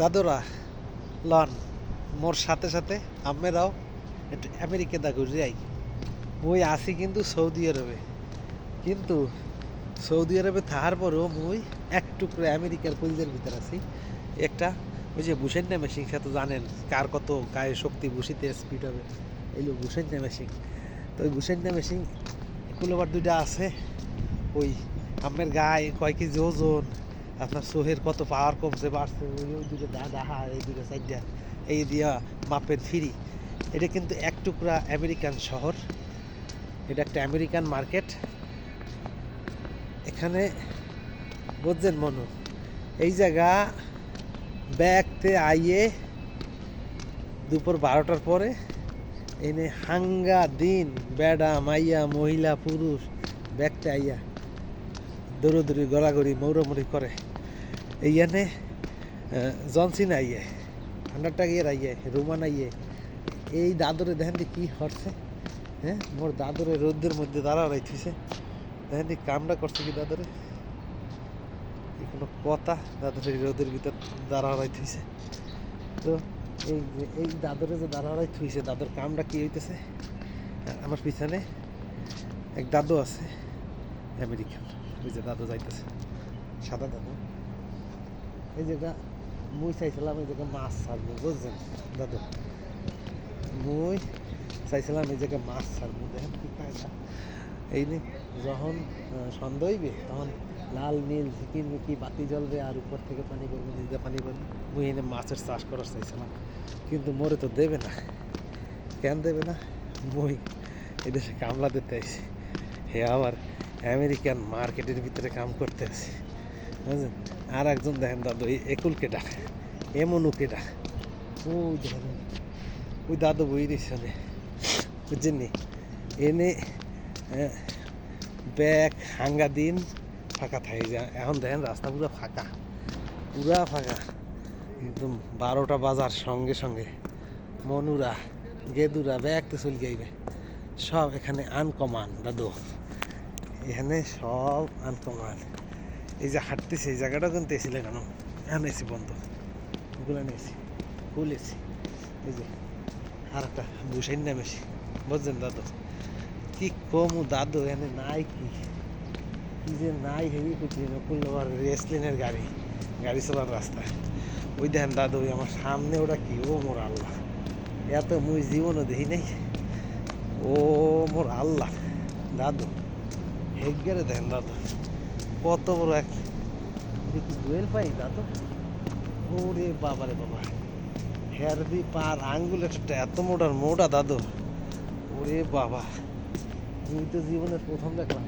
দাদুরা, লন, মোর সাথে সাথে আমেরাও একটু আমেরিকা দা ঘুরে মুই আসি কিন্তু সৌদি আরবে। কিন্তু সৌদি আরবে থাকার পরেও মুই এক টুকরো আমেরিকার কলিজের ভিতর আছি। একটা, ওই যে বুসেন্না মেশিন সে তো জানেন কার কত, গায়ে শক্তি বুসিতে স্পিড হবে। এলো বুসেন্না মেশিন তো ওই বুসেন্না মেশিন এগুলো আবার দুইটা আছে। ওই আমের গায়ে কয় কেজি ওজন আপনার সোহের কত পাওয়ার কমছে, বাড়ছে, ওই ওই দুটো দা সাইডটা, এই দিয়া মাপের ফিরি। এটা কিন্তু এক টুকরা আমেরিকান শহর। এটা একটা আমেরিকান মার্কেট। এখানে বুঝছেন মনু? এই জায়গা ব্যাগতে আইয়ে দুপুর বারোটার পরে এনে হাঙ্গা দিন, বেডা, মাইয়া, মহিলা, পুরুষ, ব্যাগতে আইয়া। দৌড়দৌড়ি গড়াগড়ি মৌরমুড়ি করে। এইখানে জনসিন আইয়ে আন্ডারটাগিয়ার আইয়ে, রোমান আইয়ে। এই দাদরে দেখেন কি হরছে হ্যাঁ? মোর দাদরে রোদের মধ্যে দাঁড়া রাইতেছে। দেখেন কামটা করছে কি দাদরে? কোনো কথা, দাদরে রোদের ভিতর দাঁড়া রাইতেছে। তো এই এই দাদরে যে দাঁড়া থুইছে দাদর কামটা কি হইতেছে? আমার পিছনে এক দাদু আছে, আমেরিকান। ওই যে দাদু যাইতেছে। সাদা দাদু। এই জায়গা মুই চাইছিলাম এই জায়গা মাছ ছাড়বো, বুঝছেন? দাদু, মুই চাইছিলাম এই জায়গায় মাছ ছাড়বো, দেখেন কি কায়দা। এই নে, যখন হইবে, তখন লাল, নীল ঝিকির মিকি বাতি জ্বলবে আর উপর থেকে পানি পড়বে নিজে পানি পড়বে। মুই এনে মাছের চাষ করার চাইছিলাম, কিন্তু মোরে তো দেবে না। কেন দেবে না? মুই এদেশে কামলা দিতে আইছি। হে আবার আমেরিকান মার্কেটের ভিতরে কাম করতে আছে বুঝলেন আর একজন দেখেন দাদু, এই একুল কেটা এমনু কেটা ওই দেখেন ওই দাদু বই দিচ্ছে বুঝছেন নি? এনে ব্যাগ, হাঙ্গা দিন, ফাঁকা থাকে যা। এখন দেখেন রাস্তা পুরো ফাঁকা। পুরা ফাঁকা। একদম বারোটা বাজার সঙ্গে সঙ্গে। মনুরা, গেদুরা ব্যাগতে চলে যাইবে সব এখানে আনকমান দাদু। এখানে সব আনকমান এই যে হাঁটতেছি, এই জায়গাটা কিন্তু এসি লাগানো। এখন এসি বন্ধ। এগুলো নিয়েছি ফুল এসি এই যে আর একটা বুসাইন নামেছি বুঝছেন দাদু? কি কম দাদু এখানে নাই কি? কি যে নাই হেভি করছি নকুল আবার রেসলিনের গাড়ি। গাড়ি চলার রাস্তায় ওই দেখেন দাদু আমার সামনে ওটা কি? ও মোর আল্লাহ। এত মুই জীবনও দেখি নাই। ও মোর আল্লাহ। দাদু হেগেরে দেখেন দাদু কত বড় এক কি দোয়েল পাই দাদু ওরে বাবা রে বাবা হেয়ার দি পার আঙ্গুলের একটা এত মোটার মোটা দাদু ওরে বাবা। আমি তো জীবনের প্রথম দেখলাম।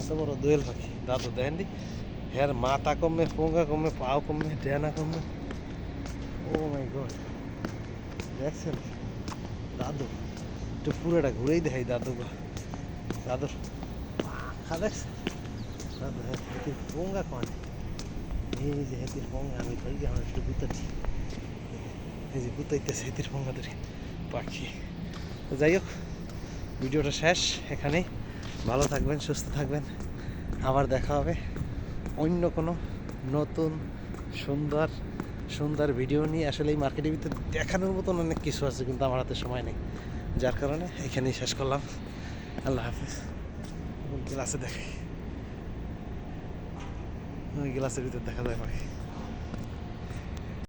এত বড় দোয়েল পাখি। দাদু দেখেন দি হেয়ার মাথা কমে পোঙ্গা কমে পাও কমে ডেনা কমে। Oh my God. দেখছেন? দাদু একটু পুরোটা ঘুরেই দেখাই দাদু গো দাদুর দাদু হ্যাঁ হেতির পোঙ্গা কন? এই যে হেতির পোঙ্গা আমি আমার একটু গুতাচ্ছি এই যে গুতাইতেছে হেতির পোঙ্গা ধরে পাখি যাই হোক, ভিডিওটা শেষ এখানেই। ভালো থাকবেন, সুস্থ থাকবেন। আবার দেখা হবে অন্য কোনো নতুন, সুন্দর সুন্দর ভিডিও নিয়ে। আসলে এই মার্কেটের ভিতরে দেখানোর মতন অনেক কিছু আছে, কিন্তু আমার হাতে সময় নেই। যার কারণে এখানেই শেষ করলাম। আল্লাহ হাফিজ। গ্লাসে দেখে। ওই গ্লাসের ভিতর দেখা যায় পাখি